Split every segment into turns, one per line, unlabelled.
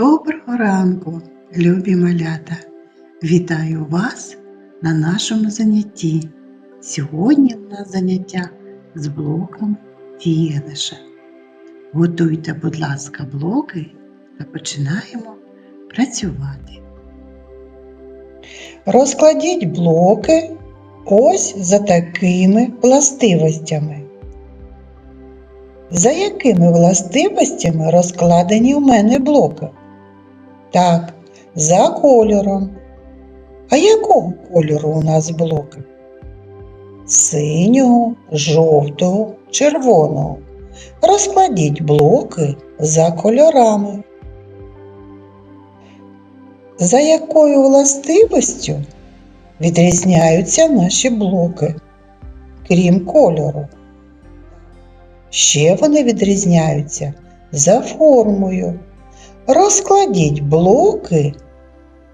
Доброго ранку, любі малята! Вітаю вас на нашому занятті. Сьогодні у нас заняття з блоком Фієлиша. Готуйте, будь ласка, блоки та починаємо працювати.
Розкладіть блоки ось за такими властивостями. За якими властивостями розкладені у мене блоки? Так, за кольором. А якого кольору у нас блоки? Синього, жовтого, червоного. Розкладіть блоки за кольорами. За якою властивістю відрізняються наші блоки, крім кольору? Ще вони відрізняються за формою. Розкладіть блоки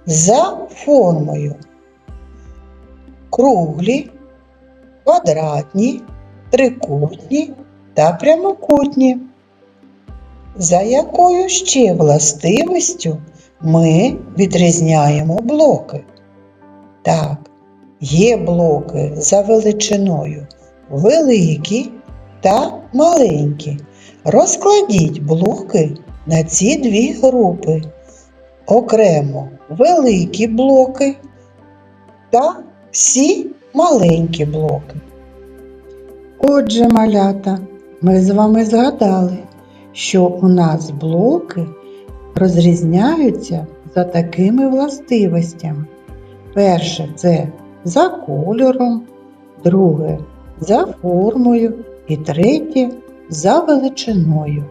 за формою. Круглі, квадратні, трикутні та прямокутні. За якою ще властивістю ми відрізняємо блоки? Так, є блоки за величиною великі та маленькі. Розкладіть блоки на ці дві групи. Окремо великі блоки та всі маленькі блоки.
Отже, малята, ми з вами згадали, що у нас блоки розрізняються за такими властивостями. Перше це за кольором, друге за формою і третє за величиною.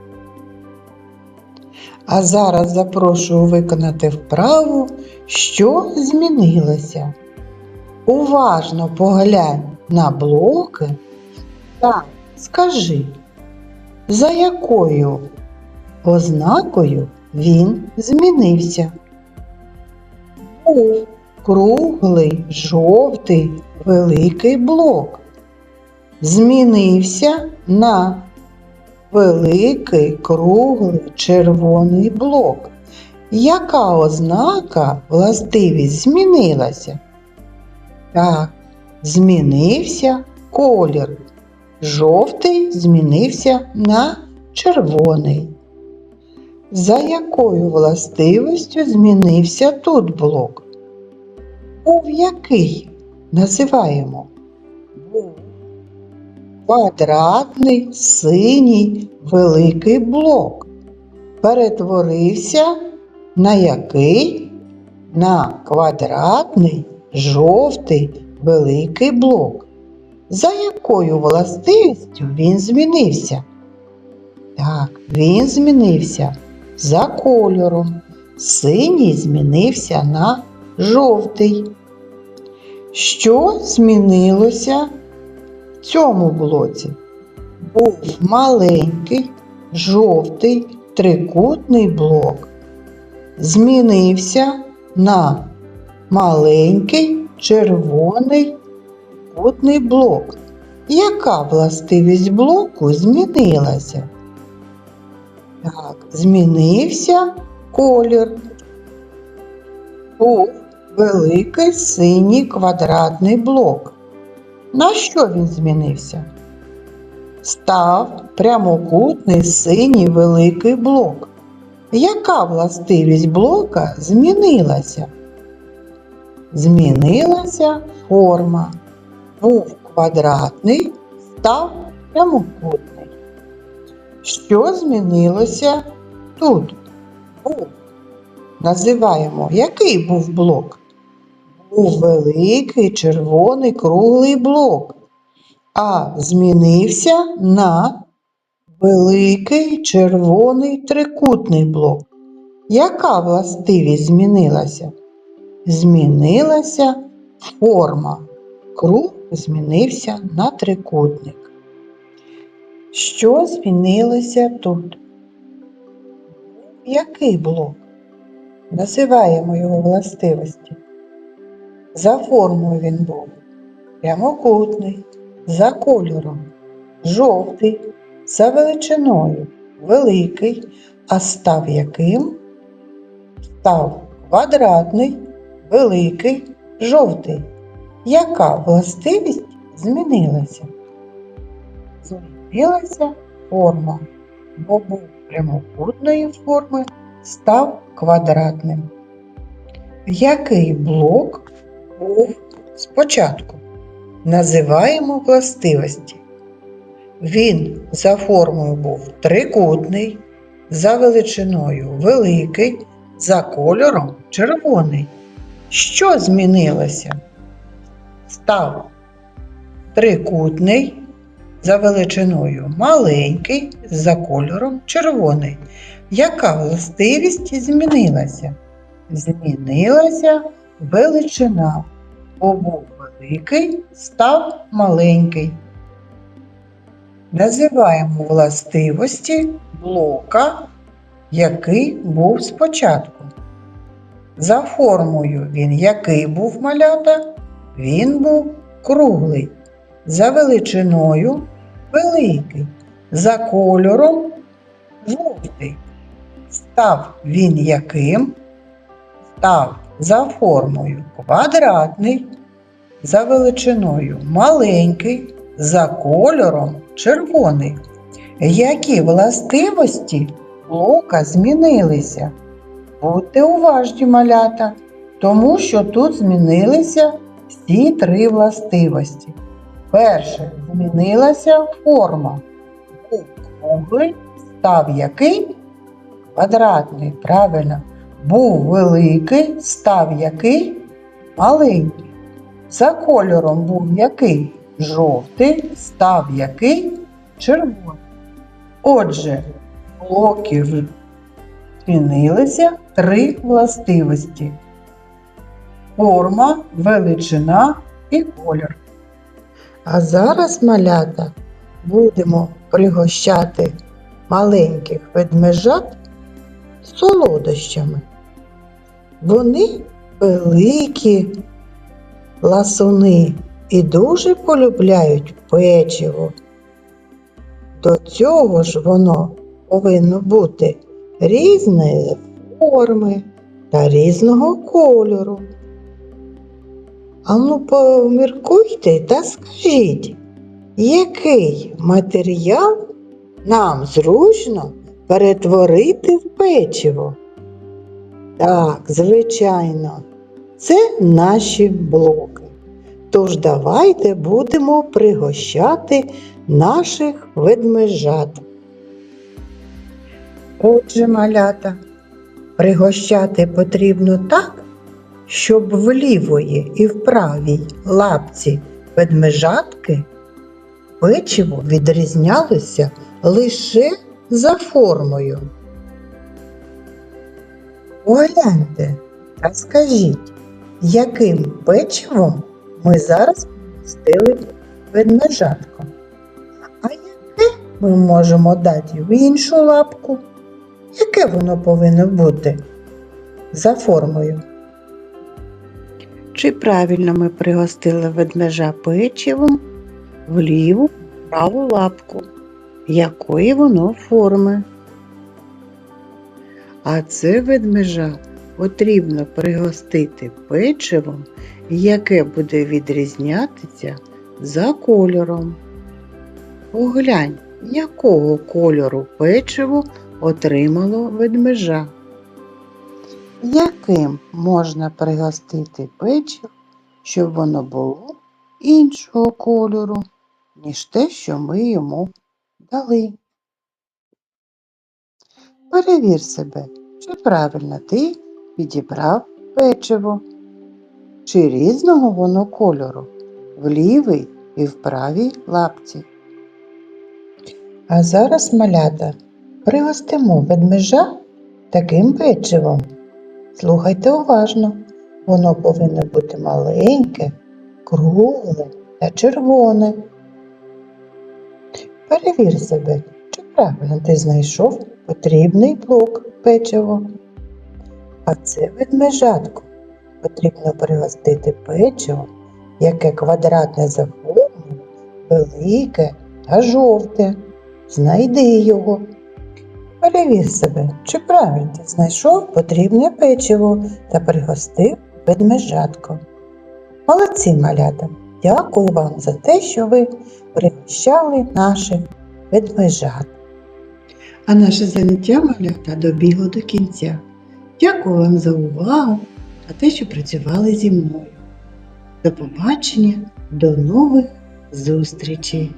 А зараз запрошую виконати вправу, що змінилося. Уважно поглянь на блоки та скажи, за якою ознакою він змінився. Був круглий жовтий великий блок. Змінився на великий круглий червоний блок. Яка ознака властивість змінилася? Так, змінився колір. Жовтий змінився на червоний. За якою властивістю змінився тут блок? Був який називаємо? Квадратний синій великий блок. Перетворився на який? На квадратний жовтий великий блок. За якою властивістю він змінився? Так, він змінився за кольором. Синій змінився на жовтий. Що змінилося цьому блоці? Був маленький жовтий трикутний блок. Змінився на маленький червоний трикутний блок. Яка властивість блоку змінилася? Так, змінився колір. Був великий синій квадратний блок. На що він змінився? Став прямокутний синій великий блок. Яка властивість блока змінилася? Змінилася форма. Був квадратний, став прямокутний. Що змінилося тут? Був. Називаємо, який був блок? Був великий червоний круглий блок, а змінився на великий червоний трикутний блок. Яка властивість змінилася? Змінилася форма. Круг змінився на трикутник. Що змінилося тут? Який блок? Називаємо його властивості. За формою він був прямокутний, за кольором жовтий, за величиною великий, а став яким? став квадратний, великий, жовтий. Яка властивість змінилася? Змінилася форма, бо був прямокутної форми, став квадратним. Який блок спочатку? Називаємо властивості. Він за формою був трикутний, за величиною великий, за кольором червоний. Що змінилося? Став трикутний, за величиною маленький, за кольором червоний. Яка властивість змінилася? Змінилася величина, бо був великий, став маленький. Називаємо властивості блока, який був спочатку. За формою він який був малята? Він був круглий. За величиною великий. За кольором жовтий. Став він яким? Став за формою квадратний, за величиною маленький, за кольором червоний. Які властивості блока змінилися? Будьте уважні, малята, тому що тут змінилися всі три властивості. Перше, змінилася форма. Був круглий, став який? Квадратний, правильно. Був великий, став який? Маленький. За кольором був який? Жовтий, став який? Червоний. Отже, блоків змінилися три властивості. Форма, величина і колір. А зараз, малята, будемо пригощати маленьких ведмежат солодощами. Вони великі ласуни і дуже полюбляють печиво. До цього ж воно повинно бути різної форми та різного кольору. А ну поміркуйте та скажіть, який матеріал нам зручно перетворити в печиво? Так, звичайно, це наші блоки. Тож давайте будемо пригощати наших ведмежат. Отже, малята, пригощати потрібно так, щоб в лівої і в правій лапці ведмежатки печиво відрізнялося лише за формою. Погляньте та скажіть, яким печивом ми зараз пустили ведмежатку? А яке ми можемо дати в іншу лапку? Яке воно повинно бути за формою? Чи правильно ми пригостили ведмежа печивом в ліву праву лапку, якої воно форми? А це ведмежа потрібно пригостити печивом, яке буде відрізнятися за кольором. Поглянь, якого кольору печиво отримало ведмежа. Яким можна пригостити печиво, щоб воно було іншого кольору, ніж те, що ми йому дали? Перевір себе, чи правильно ти підібрав печиво, чи різного воно кольору в лівій і в правій лапці. А зараз, малята, пригостимо ведмежа таким печивом. Слухайте уважно, воно повинно бути маленьке, кругле та червоне. Перевір себе, чи правильно ти знайшов потрібний блок печиво. А це ведмежатко. Потрібно пригостити печиво, яке квадратне за велике та жовте. Знайди його.
Перевір себе, чи правильно знайшов потрібне печиво та пригостив ведмежатко. Молодці, малята! Дякую вам за те, що ви пригощали наших ведмежат.
А наше заняття малята добігло до кінця. Дякую вам за увагу та те, що працювали зі мною. До побачення, до нових зустрічей!